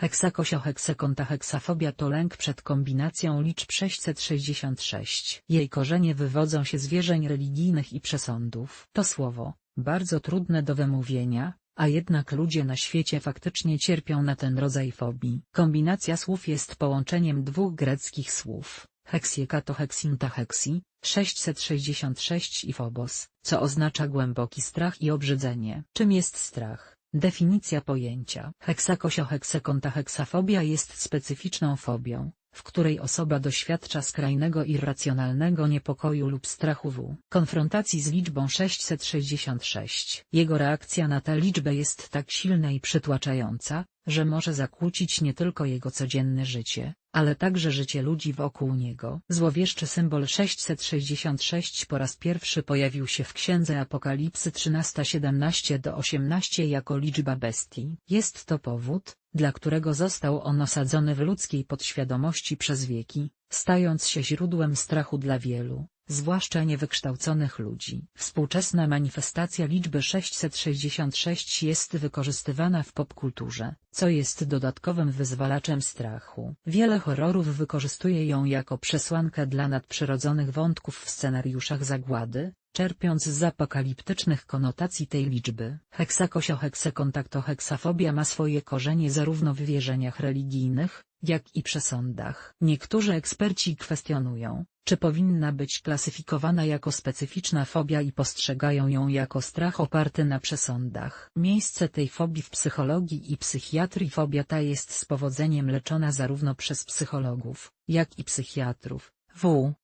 Heksakosio-heksekonta heksafobia to lęk przed kombinacją liczb 666. Jej korzenie wywodzą się z wierzeń religijnych i przesądów. To słowo, bardzo trudne do wymówienia, a jednak ludzie na świecie faktycznie cierpią na ten rodzaj fobii. Kombinacja słów jest połączeniem dwóch greckich słów, heksieka to heksinta heksi, 666 i phobos, co oznacza głęboki strach i obrzydzenie. Czym jest strach? Definicja pojęcia. Heksakosio-heksekonta heksafobia jest specyficzną fobią, w której osoba doświadcza skrajnego irracjonalnego niepokoju lub strachu w konfrontacji z liczbą 666. Jego reakcja na tę liczbę jest tak silna i przytłaczająca, że może zakłócić nie tylko jego codzienne życie, ale także życie ludzi wokół niego. Złowieszczy symbol 666 po raz pierwszy pojawił się w Księdze Apokalipsy 13:17-18 jako liczba bestii. Jest to powód, dla którego został on osadzony w ludzkiej podświadomości przez wieki, stając się źródłem strachu dla wielu, zwłaszcza niewykształconych ludzi. Współczesna manifestacja liczby 666 jest wykorzystywana w popkulturze, co jest dodatkowym wyzwalaczem strachu. Wiele horrorów wykorzystuje ją jako przesłankę dla nadprzyrodzonych wątków w scenariuszach zagłady, czerpiąc z apokaliptycznych konotacji tej liczby. Heksakosio-heksekontakto-heksafobia ma swoje korzenie zarówno w wierzeniach religijnych, jak i przesądach. Niektórzy eksperci kwestionują, czy powinna być klasyfikowana jako specyficzna fobia i postrzegają ją jako strach oparty na przesądach. Miejsce tej fobii w psychologii i psychiatrii fobia ta jest z powodzeniem leczona zarówno przez psychologów, jak i psychiatrów.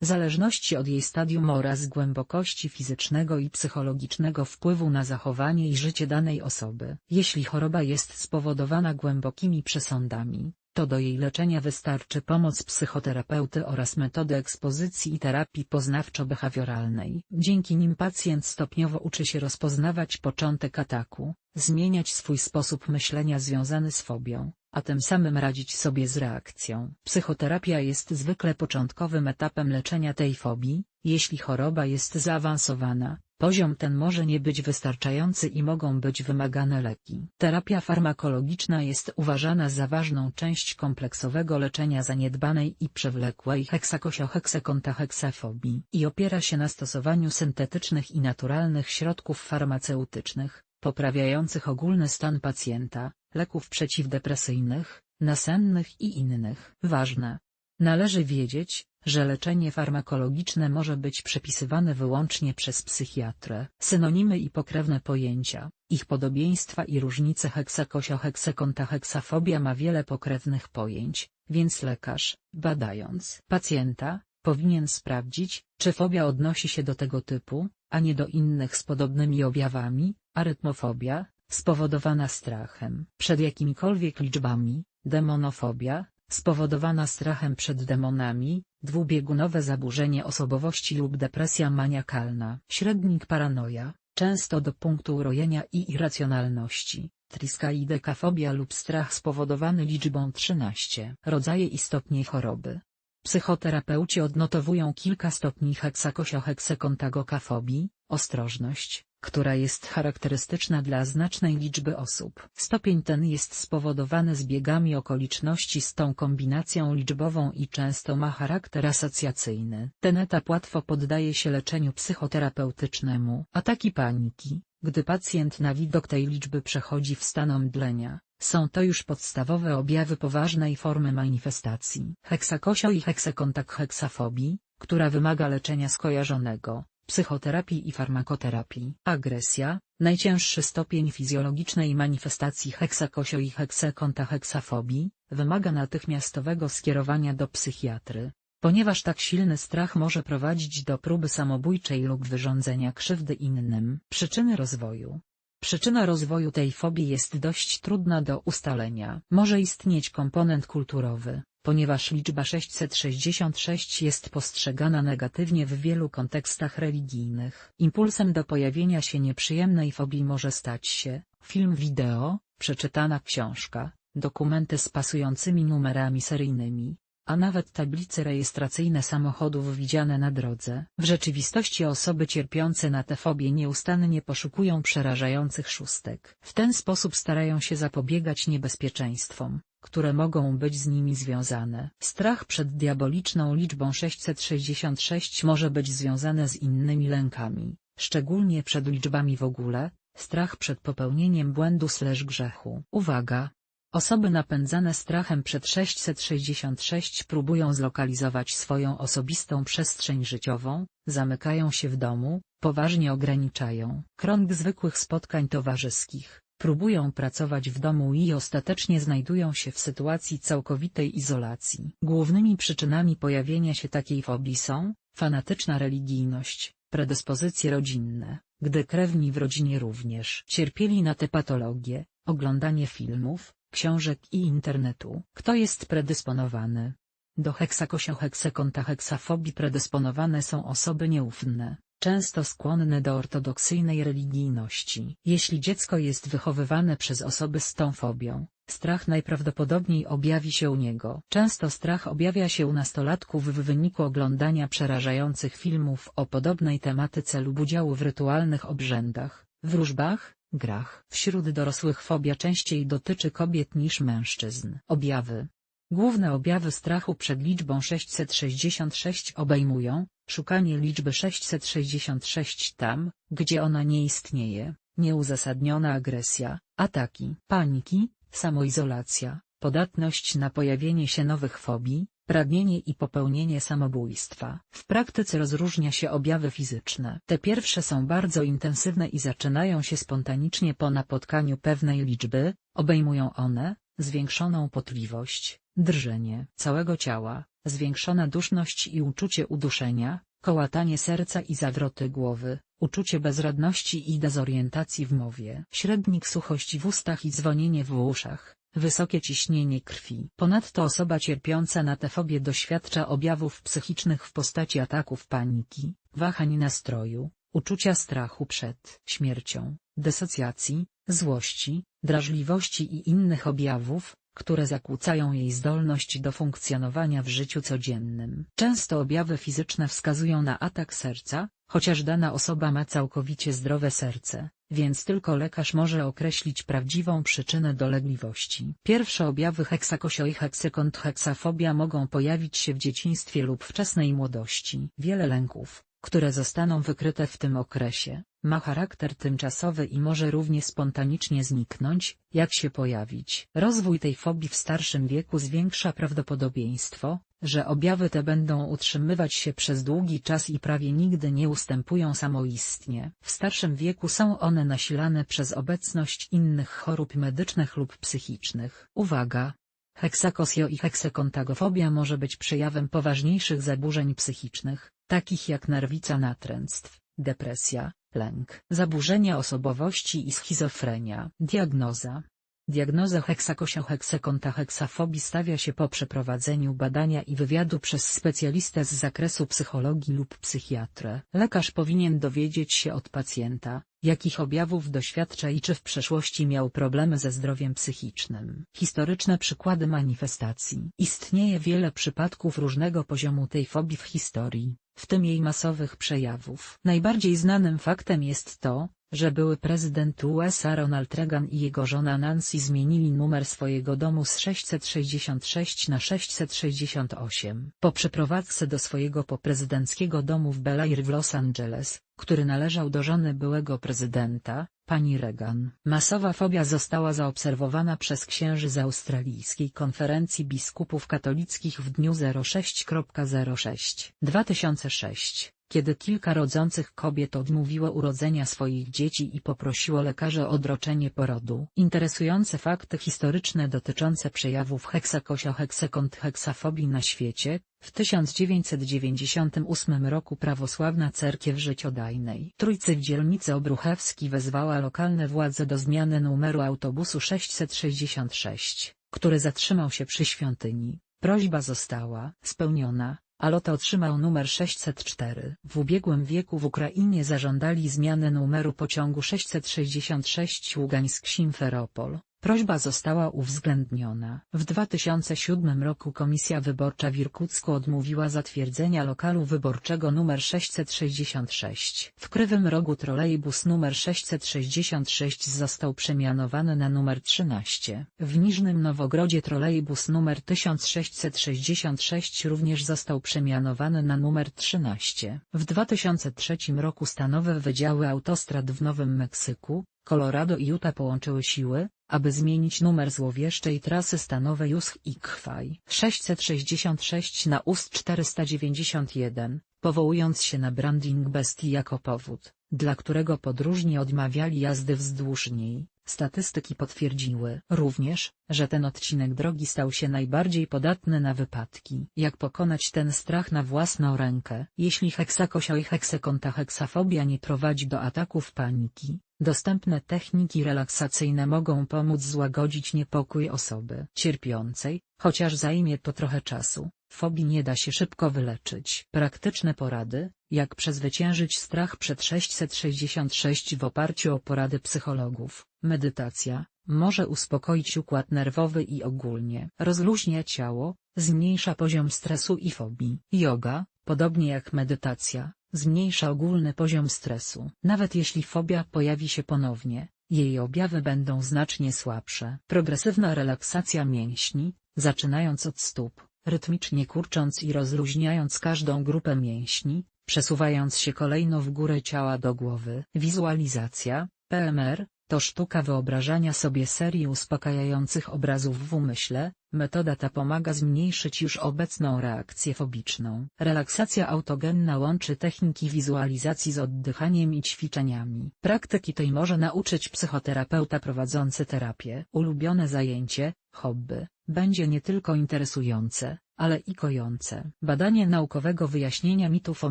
W zależności od jej stadium oraz głębokości fizycznego i psychologicznego wpływu na zachowanie i życie danej osoby. Jeśli choroba jest spowodowana głębokimi przesądami, to do jej leczenia wystarczy pomoc psychoterapeuty oraz metody ekspozycji i terapii poznawczo-behawioralnej. Dzięki nim pacjent stopniowo uczy się rozpoznawać początek ataku, zmieniać swój sposób myślenia związany z fobią, a tym samym radzić sobie z reakcją. Psychoterapia jest zwykle początkowym etapem leczenia tej fobii, jeśli choroba jest zaawansowana, Poziom ten może nie być wystarczający i mogą być wymagane leki. Terapia farmakologiczna jest uważana za ważną część kompleksowego leczenia zaniedbanej i przewlekłej heksakosio-heksekonta-heksafobii i opiera się na stosowaniu syntetycznych i naturalnych środków farmaceutycznych, poprawiających ogólny stan pacjenta, leków przeciwdepresyjnych, nasennych i innych. Ważne. Należy wiedzieć, że leczenie farmakologiczne może być przepisywane wyłącznie przez psychiatrę. Synonimy i pokrewne pojęcia, ich podobieństwa i różnice heksakosio-heksekonta-heksafobia ma wiele pokrewnych pojęć, więc lekarz, badając pacjenta, powinien sprawdzić, czy fobia odnosi się do tego typu, a nie do innych z podobnymi objawami, arytmofobia, spowodowana strachem przed jakimikolwiek liczbami, demonofobia, spowodowana strachem przed demonami, dwubiegunowe zaburzenie osobowości lub depresja maniakalna. Średnik paranoja, często do punktu urojenia i irracjonalności, triskaidekafobia lub strach spowodowany liczbą 13. Rodzaje i stopnie choroby. Psychoterapeuci odnotowują kilka stopni heksakosio-heksekontagokafobii, ostrożność, która jest charakterystyczna dla znacznej liczby osób. Stopień ten jest spowodowany zbiegami okoliczności z tą kombinacją liczbową i często ma charakter asocjacyjny. Ten etap łatwo poddaje się leczeniu psychoterapeutycznemu. Ataki paniki, gdy pacjent na widok tej liczby przechodzi w stan omdlenia, są to już podstawowe objawy poważnej formy manifestacji. Heksakosio i heksekontak heksafobii, która wymaga leczenia skojarzonego, psychoterapii i farmakoterapii. Agresja, najcięższy stopień fizjologicznej manifestacji heksakosio i heksekonta heksafobii, wymaga natychmiastowego skierowania do psychiatry, ponieważ tak silny strach może prowadzić do próby samobójczej lub wyrządzenia krzywdy innym. Przyczyny rozwoju Przyczyna rozwoju tej fobii jest dość trudna do ustalenia. Może istnieć komponent kulturowy, ponieważ liczba 666 jest postrzegana negatywnie w wielu kontekstach religijnych. Impulsem do pojawienia się nieprzyjemnej fobii może stać się film wideo, przeczytana książka, dokumenty z pasującymi numerami seryjnymi, a nawet tablice rejestracyjne samochodów widziane na drodze. W rzeczywistości osoby cierpiące na tę fobię nieustannie poszukują przerażających szóstek. W ten sposób starają się zapobiegać niebezpieczeństwom, które mogą być z nimi związane. Strach przed diaboliczną liczbą 666 może być związany z innymi lękami, szczególnie przed liczbami w ogóle, strach przed popełnieniem błędu slash grzechu. Uwaga! Osoby napędzane strachem przed 666 próbują zlokalizować swoją osobistą przestrzeń życiową, zamykają się w domu, poważnie ograniczają krąg zwykłych spotkań towarzyskich, próbują pracować w domu i ostatecznie znajdują się w sytuacji całkowitej izolacji. Głównymi przyczynami pojawienia się takiej fobii są fanatyczna religijność, predyspozycje rodzinne, gdy krewni w rodzinie również cierpieli na te patologie, oglądanie filmów, książek i internetu. Kto jest predysponowany? Do heksakosioheksekonta heksafobii predysponowane są osoby nieufne, często skłonne do ortodoksyjnej religijności. Jeśli dziecko jest wychowywane przez osoby z tą fobią, strach najprawdopodobniej objawi się u niego. Często strach objawia się u nastolatków w wyniku oglądania przerażających filmów o podobnej tematyce lub udziału w rytualnych obrzędach, wróżbach, grach. Wśród dorosłych fobia częściej dotyczy kobiet niż mężczyzn. Objawy Główne objawy strachu przed liczbą 666 obejmują szukanie liczby 666 tam, gdzie ona nie istnieje, nieuzasadniona agresja, ataki, paniki, samoizolacja, podatność na pojawienie się nowych fobii, pragnienie i popełnienie samobójstwa. W praktyce rozróżnia się objawy fizyczne. Te pierwsze są bardzo intensywne i zaczynają się spontanicznie po napotkaniu pewnej liczby, obejmują one, zwiększoną potliwość, drżenie całego ciała, zwiększona duszność i uczucie uduszenia, kołatanie serca i zawroty głowy, uczucie bezradności i dezorientacji w mowie, średnik suchości w ustach i dzwonienie w uszach, wysokie ciśnienie krwi. Ponadto osoba cierpiąca na tę fobię doświadcza objawów psychicznych w postaci ataków paniki, wahań nastroju, uczucia strachu przed śmiercią, dysocjacji, złości, drażliwości i innych objawów, które zakłócają jej zdolność do funkcjonowania w życiu codziennym. Często objawy fizyczne wskazują na atak serca, chociaż dana osoba ma całkowicie zdrowe serce, więc tylko lekarz może określić prawdziwą przyczynę dolegliwości. Pierwsze objawy heksakosio i heksekont heksafobia mogą pojawić się w dzieciństwie lub wczesnej młodości. Wiele lęków, które zostaną wykryte w tym okresie, ma charakter tymczasowy i może równie spontanicznie zniknąć, jak się pojawić. Rozwój tej fobii w starszym wieku zwiększa prawdopodobieństwo, że objawy te będą utrzymywać się przez długi czas i prawie nigdy nie ustępują samoistnie. W starszym wieku są one nasilane przez obecność innych chorób medycznych lub psychicznych. Uwaga! Heksakosjo i heksekontagofobia może być przejawem poważniejszych zaburzeń psychicznych, takich jak nerwica natręctw, depresja, lęk, zaburzenia osobowości i schizofrenia. Diagnoza Diagnoza heksakosioheksekonta heksafobii stawia się po przeprowadzeniu badania i wywiadu przez specjalistę z zakresu psychologii lub psychiatrę. Lekarz powinien dowiedzieć się od pacjenta, jakich objawów doświadcza i czy w przeszłości miał problemy ze zdrowiem psychicznym. Historyczne przykłady manifestacji. Istnieje wiele przypadków różnego poziomu tej fobii w historii, w tym jej masowych przejawów. Najbardziej znanym faktem jest to, że były prezydent USA Ronald Reagan i jego żona Nancy zmienili numer swojego domu z 666 na 668. Po przeprowadzce do swojego poprezydenckiego domu w Bel Air w Los Angeles, który należał do żony byłego prezydenta, pani Reagan. Masowa fobia została zaobserwowana przez księży z australijskiej konferencji biskupów katolickich w dniu 06.06. 2006 kiedy kilka rodzących kobiet odmówiło urodzenia swoich dzieci i poprosiło lekarza o odroczenie porodu. Interesujące fakty historyczne dotyczące przejawów heksakosio-heksekont heksafobii na świecie, w 1998 roku prawosławna cerkiew życiodajnej Trójcy w dzielnicy Obruchewski wezwała lokalne władze do zmiany numeru autobusu 666, który zatrzymał się przy świątyni. Prośba została spełniona, Alota otrzymał numer 604. W ubiegłym wieku w Ukrainie zażądali zmiany numeru pociągu 666 Ługańsk-Simferopol, Prośba została uwzględniona. W 2007 roku Komisja Wyborcza w Irkucku odmówiła zatwierdzenia lokalu wyborczego nr 666. W Krywym Rogu trolejbus nr 666 został przemianowany na numer 13. W Niżnym Nowogrodzie trolejbus nr 1666 również został przemianowany na numer 13. W 2003 roku stanowe wydziały autostrad w Nowym Meksyku, Colorado i Utah połączyły siły, aby zmienić numer złowieszczej trasy stanowej USH i Kwaj 666 na UST 491, powołując się na branding bestii jako powód, dla którego podróżni odmawiali jazdy wzdłuż niej. Statystyki potwierdziły również, że ten odcinek drogi stał się najbardziej podatny na wypadki. Jak pokonać ten strach na własną rękę? Jeśli heksakosia i heksekonta heksafobia nie prowadzi do ataków paniki, dostępne techniki relaksacyjne mogą pomóc złagodzić niepokój osoby cierpiącej, chociaż zajmie to trochę czasu. Fobii nie da się szybko wyleczyć. Praktyczne porady, jak przezwyciężyć strach przed 666 w oparciu o porady psychologów. Medytacja, może uspokoić układ nerwowy i ogólnie rozluźnia ciało, zmniejsza poziom stresu i fobii. Yoga, podobnie jak medytacja, zmniejsza ogólny poziom stresu. Nawet jeśli fobia pojawi się ponownie, jej objawy będą znacznie słabsze. Progresywna relaksacja mięśni, zaczynając od stóp, rytmicznie kurcząc i rozluźniając każdą grupę mięśni, przesuwając się kolejno w górę ciała do głowy. Wizualizacja, PMR, to sztuka wyobrażania sobie serii uspokajających obrazów w umyśle, metoda ta pomaga zmniejszyć już obecną reakcję fobiczną. Relaksacja autogenna łączy techniki wizualizacji z oddychaniem i ćwiczeniami. Praktyki tej może nauczyć psychoterapeuta prowadzący terapię. Ulubione zajęcie, hobby, będzie nie tylko interesujące, ale i kojące. Badanie naukowego wyjaśnienia mitów o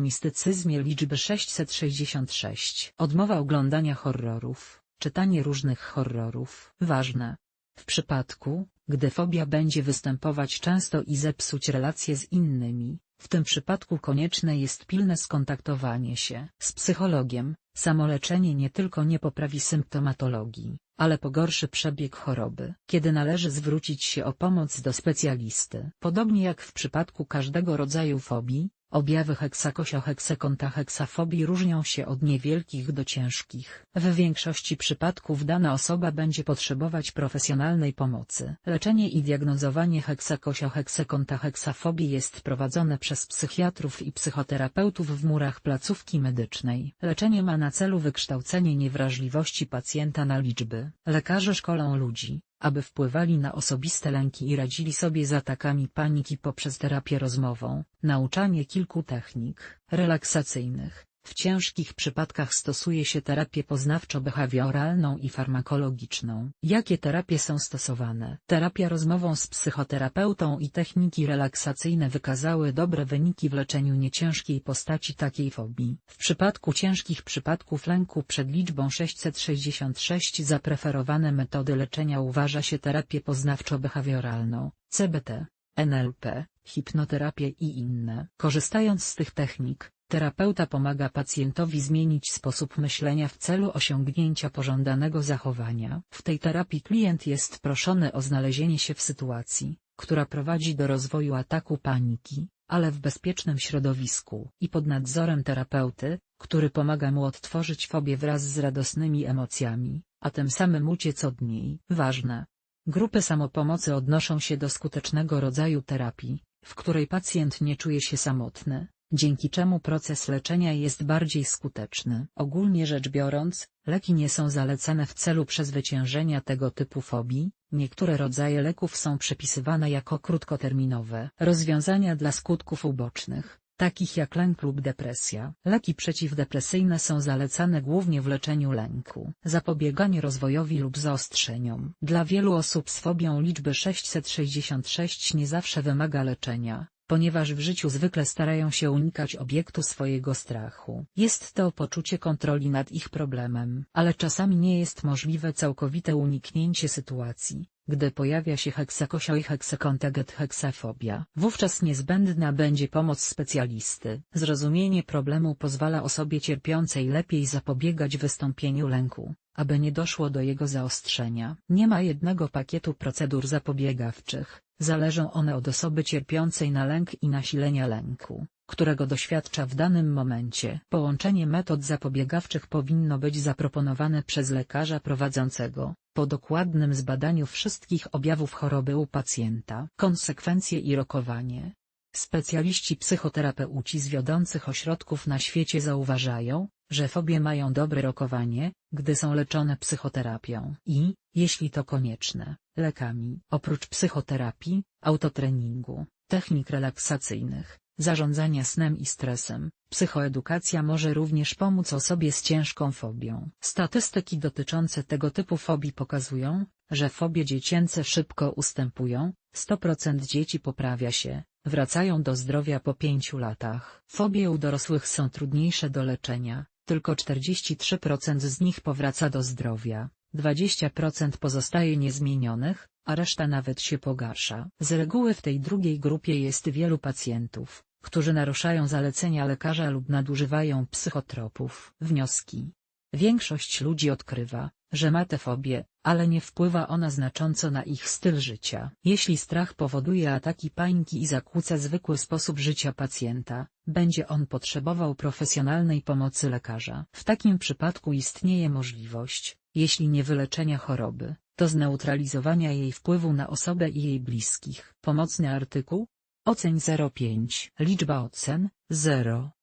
mistycyzmie liczby 666. Odmowa oglądania horrorów. Czytanie różnych horrorów. Ważne. W przypadku, gdy fobia będzie występować często i zepsuć relacje z innymi, w tym przypadku konieczne jest pilne skontaktowanie się z psychologiem. Samoleczenie nie tylko nie poprawi symptomatologii, ale pogorszy przebieg choroby. Kiedy należy zwrócić się o pomoc do specjalisty. Podobnie jak w przypadku każdego rodzaju fobii, Objawy heksakosia-heksekonta heksafobii różnią się od niewielkich do ciężkich. W większości przypadków dana osoba będzie potrzebować profesjonalnej pomocy. Leczenie i diagnozowanie heksakosia-heksekonta heksafobii jest prowadzone przez psychiatrów i psychoterapeutów w murach placówki medycznej. Leczenie ma na celu wykształcenie niewrażliwości pacjenta na liczby. Lekarze szkolą ludzi, aby wpływali na osobiste lęki i radzili sobie z atakami paniki poprzez terapię rozmową, nauczanie kilku technik relaksacyjnych, w ciężkich przypadkach stosuje się terapię poznawczo-behawioralną i farmakologiczną. Jakie terapie są stosowane? Terapia rozmową z psychoterapeutą i techniki relaksacyjne wykazały dobre wyniki w leczeniu nieciężkiej postaci takiej fobii. W przypadku ciężkich przypadków lęku przed liczbą 666 za preferowane metody leczenia uważa się terapię poznawczo-behawioralną, CBT, NLP, hipnoterapię i inne. Korzystając z tych technik, Terapeuta pomaga pacjentowi zmienić sposób myślenia w celu osiągnięcia pożądanego zachowania. W tej terapii klient jest proszony o znalezienie się w sytuacji, która prowadzi do rozwoju ataku paniki, ale w bezpiecznym środowisku i pod nadzorem terapeuty, który pomaga mu odtworzyć fobię wraz z radosnymi emocjami, a tym samym uciec od niej. Ważne. Grupy samopomocy odnoszą się do skutecznego rodzaju terapii, w której pacjent nie czuje się samotny, dzięki czemu proces leczenia jest bardziej skuteczny. Ogólnie rzecz biorąc, leki nie są zalecane w celu przezwyciężenia tego typu fobii, niektóre rodzaje leków są przepisywane jako krótkoterminowe rozwiązania dla skutków ubocznych, takich jak lęk lub depresja. Leki przeciwdepresyjne są zalecane głównie w leczeniu lęku, zapobieganiu rozwojowi lub zaostrzeniom. Dla wielu osób z fobią liczby 666 nie zawsze wymaga leczenia, ponieważ w życiu zwykle starają się unikać obiektu swojego strachu. Jest to poczucie kontroli nad ich problemem, ale czasami nie jest możliwe całkowite uniknięcie sytuacji, gdy pojawia się heksakosia i heksakontaget heksafobia. Wówczas niezbędna będzie pomoc specjalisty. Zrozumienie problemu pozwala osobie cierpiącej lepiej zapobiegać wystąpieniu lęku, aby nie doszło do jego zaostrzenia. Nie ma jednego pakietu procedur zapobiegawczych, zależą one od osoby cierpiącej na lęk i nasilenia lęku, którego doświadcza w danym momencie. Połączenie metod zapobiegawczych powinno być zaproponowane przez lekarza prowadzącego, po dokładnym zbadaniu wszystkich objawów choroby u pacjenta. Konsekwencje i rokowanie. Specjaliści psychoterapeuci z wiodących ośrodków na świecie zauważają, że fobie mają dobre rokowanie, gdy są leczone psychoterapią i, jeśli to konieczne, lekami. Oprócz psychoterapii, autotreningu, technik relaksacyjnych, zarządzania snem i stresem, psychoedukacja może również pomóc osobie z ciężką fobią. Statystyki dotyczące tego typu fobii pokazują, że fobie dziecięce szybko ustępują, 100% dzieci poprawia się, wracają do zdrowia po 5 latach. Fobie u dorosłych są trudniejsze do leczenia, tylko 43% z nich powraca do zdrowia, 20% pozostaje niezmienionych, a reszta nawet się pogarsza. Z reguły w tej drugiej grupie jest wielu pacjentów, którzy naruszają zalecenia lekarza lub nadużywają psychotropów. Wnioski. Większość ludzi odkrywa, że ma tę fobię, ale nie wpływa ona znacząco na ich styl życia. Jeśli strach powoduje ataki paniki i zakłóca zwykły sposób życia pacjenta, będzie on potrzebował profesjonalnej pomocy lekarza. W takim przypadku istnieje możliwość, jeśli nie wyleczenia choroby, to zneutralizowania jej wpływu na osobę i jej bliskich. Pomocny artykuł? Oceń 05. Liczba ocen 0.